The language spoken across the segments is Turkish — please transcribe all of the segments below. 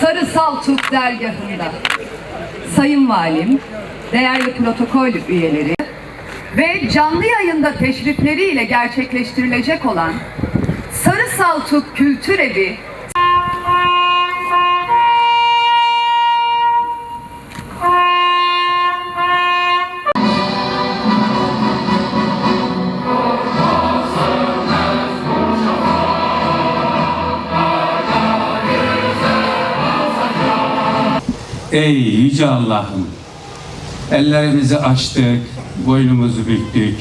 Sarı Saltuk dergahında Sayın Valim, değerli protokol üyeleri ve canlı yayında teşrifleriyle gerçekleştirilecek olan Sarı Saltuk Kültür Evi Ey Yüce Allah'ım! Ellerimizi açtık, boynumuzu büktük.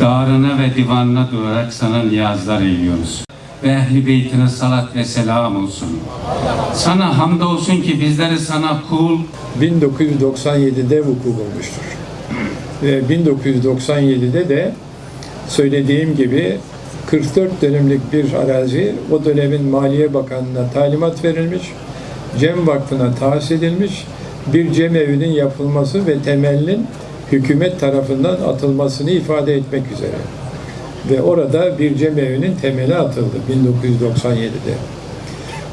Dağrına ve divanına durarak sana niyazlar eğiliyoruz. Ve ehli beytine salat ve selam olsun. Sana hamdolsun ki bizleri sana kul, 1997'de vuku bulmuştur. Ve 1997'de de söylediğim gibi 44 dönümlük bir arazi o dönemin Maliye Bakanı'na talimat verilmiş, Cem Vakfı'na tahsis edilmiş, bir cem evinin yapılması ve temelinin hükümet tarafından atılmasını ifade etmek üzere. Ve orada bir cem evinin temeli atıldı 1997'de.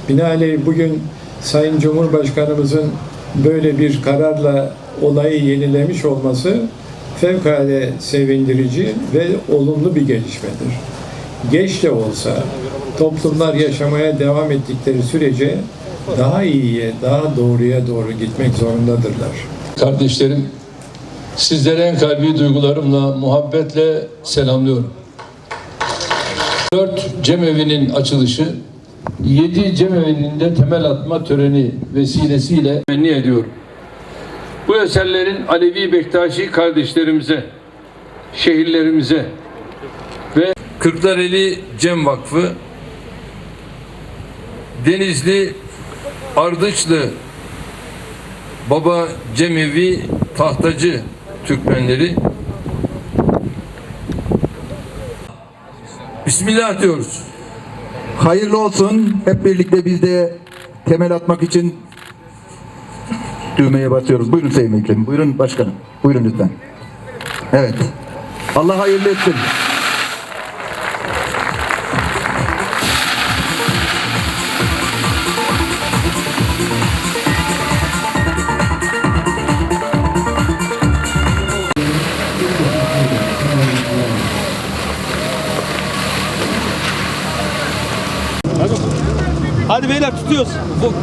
Binaenaleyh bugün Sayın Cumhurbaşkanımızın böyle bir kararla olayı yenilemiş olması fevkalade sevindirici ve olumlu bir gelişmedir. Geç de olsa toplumlar yaşamaya devam ettikleri sürece daha iyiye, daha doğruya doğru gitmek zorundadırlar. Kardeşlerim, sizlere en kalbi duygularımla, muhabbetle selamlıyorum. Dört cemevi'nin açılışı, yedi cemevi'nin de temel atma töreni vesilesiyle temenni ediyorum. Bu eserlerin Alevi Bektaşi kardeşlerimize, şehirlerimize ve Kırklareli Cem Vakfı, Denizli Ardıçlı Baba Cemevi Tahtacı Türkmenleri Bismillah diyoruz. Hayırlı olsun. Hep birlikte biz de temel atmak için düğmeye basıyoruz. Buyurun Sayın Vekilim. Buyurun başkanım. Buyurun lütfen. Evet. Allah hayırlı etsin. Hadi beyler tutuyoruz. Bu...